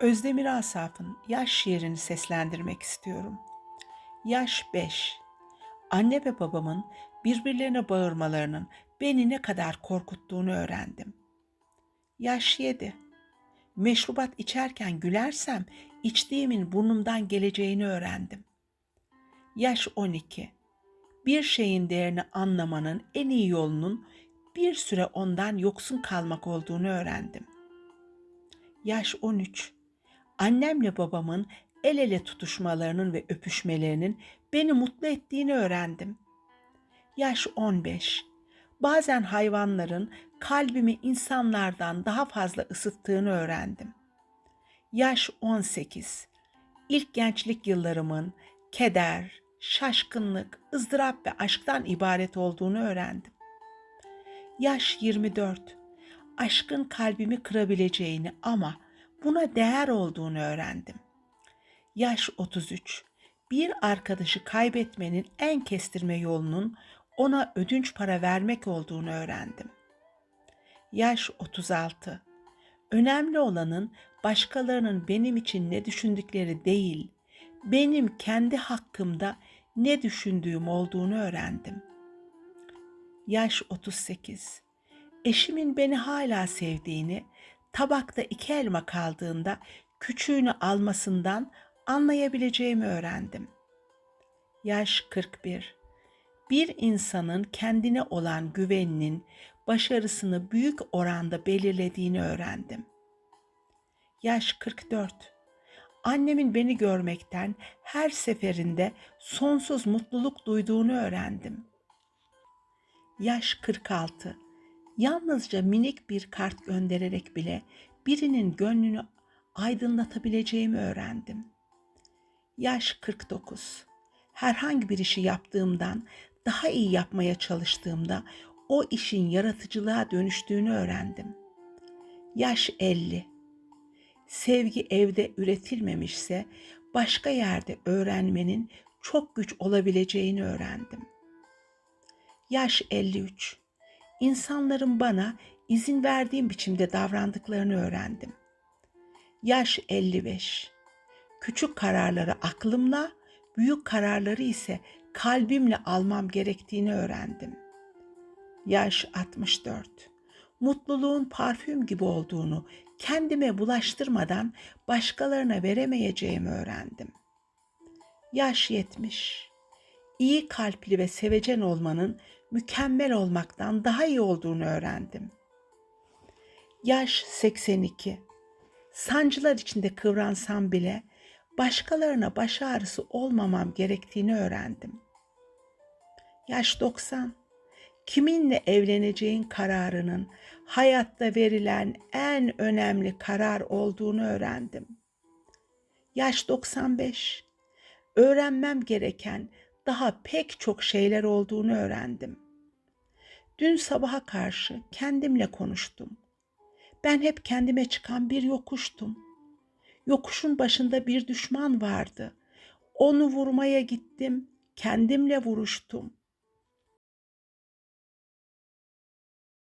Özdemir Asaf'ın Yaş şiirini seslendirmek istiyorum. Yaş 5. Anne ve babamın birbirlerine bağırmalarının beni ne kadar korkuttuğunu öğrendim. Yaş 7. Meşrubat içerken gülersem içtiğimin burnumdan geleceğini öğrendim. Yaş 12. Bir şeyin değerini anlamanın en iyi yolunun bir süre ondan yoksun kalmak olduğunu öğrendim. Yaş 13. Annemle babamın el ele tutuşmalarının ve öpüşmelerinin beni mutlu ettiğini öğrendim. Yaş 15. Bazen hayvanların kalbimi insanlardan daha fazla ısıttığını öğrendim. Yaş 18. İlk gençlik yıllarımın keder, şaşkınlık, ızdırap ve aşktan ibaret olduğunu öğrendim. Yaş 24. Aşkın kalbimi kırabileceğini ama buna değer olduğunu öğrendim. Yaş 33. Bir arkadaşı kaybetmenin en kestirme yolunun ona ödünç para vermek olduğunu öğrendim. Yaş 36. Önemli olanın başkalarının benim için ne düşündükleri değil, benim kendi hakkımda ne düşündüğüm olduğunu öğrendim. Yaş 38. Eşimin beni hala sevdiğini, tabakta iki elma kaldığında küçüğünü almasından anlayabileceğimi öğrendim. Yaş 41. Bir insanın kendine olan güveninin başarısını büyük oranda belirlediğini öğrendim. Yaş 44. Annemin beni görmekten her seferinde sonsuz mutluluk duyduğunu öğrendim. Yaş 46. Yalnızca minik bir kart göndererek bile birinin gönlünü aydınlatabileceğimi öğrendim. Yaş 49. Herhangi bir işi yaptığımdan daha iyi yapmaya çalıştığımda o işin yaratıcılığa dönüştüğünü öğrendim. Yaş 50. Sevgi evde üretilmemişse başka yerde öğrenmenin çok güç olabileceğini öğrendim. Yaş 53. İnsanların bana izin verdiğim biçimde davrandıklarını öğrendim. Yaş 55. Küçük kararları aklımla, büyük kararları ise kalbimle almam gerektiğini öğrendim. Yaş 64. Mutluluğun parfüm gibi olduğunu kendime bulaştırmadan başkalarına veremeyeceğimi öğrendim. Yaş 70. İyi kalpli ve sevecen olmanın mükemmel olmaktan daha iyi olduğunu öğrendim. Yaş 82. Sancılar içinde kıvransam bile başkalarına baş ağrısı olmamam gerektiğini öğrendim. Yaş 90. Kiminle evleneceğin kararının hayatta verilen en önemli karar olduğunu öğrendim. Yaş 95. Öğrenmem gereken daha pek çok şeyler olduğunu öğrendim. Dün sabaha karşı kendimle konuştum. Ben hep kendime çıkan bir yokuştum. Yokuşun başında bir düşman vardı. Onu vurmaya gittim, kendimle vuruştum.